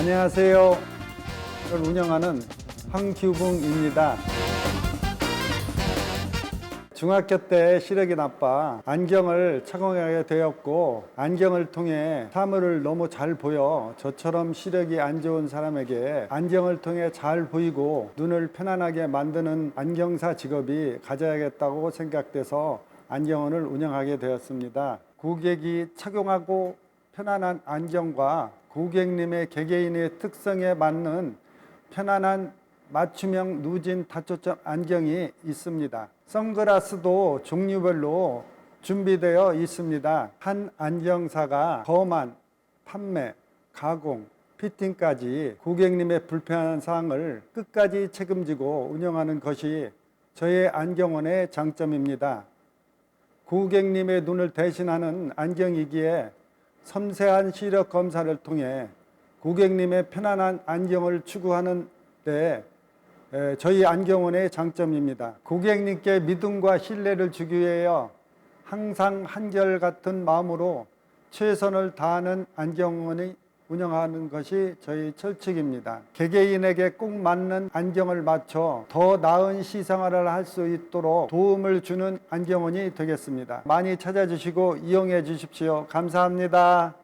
안녕하세요. 저를 운영하는 황규붕입니다. 중학교 때 시력이 나빠 안경을 착용하게 되었고 안경을 통해 사물을 너무 잘 보여 저처럼 시력이 안 좋은 사람에게 안경을 통해 잘 보이고 눈을 편안하게 만드는 안경사 직업이 가져야겠다고 생각돼서 안경원을 운영하게 되었습니다. 고객이 착용하고 편안한 안경과 고객님의 개개인의 특성에 맞는 편안한 맞춤형 누진 다초점 안경이 있습니다. 선글라스도 종류별로 준비되어 있습니다. 한 안경사가 거만 판매, 가공, 피팅까지 고객님의 불편한 사항을 끝까지 책임지고 운영하는 것이 저의 안경원의 장점입니다. 고객님의 눈을 대신하는 안경이기에 섬세한 시력 검사를 통해 고객님의 편안한 안경을 추구하는 데 에, 저희 안경원의 장점입니다. 고객님께 믿음과 신뢰를 주기 위하여 항상 한결같은 마음으로 최선을 다하는 안경원이 운영하는 것이 저희 철칙입니다. 개개인에게 꼭 맞는 안경을 맞춰 더 나은 시생활을 할 수 있도록 도움을 주는 안경원이 되겠습니다. 많이 찾아주시고 이용해 주십시오. 감사합니다.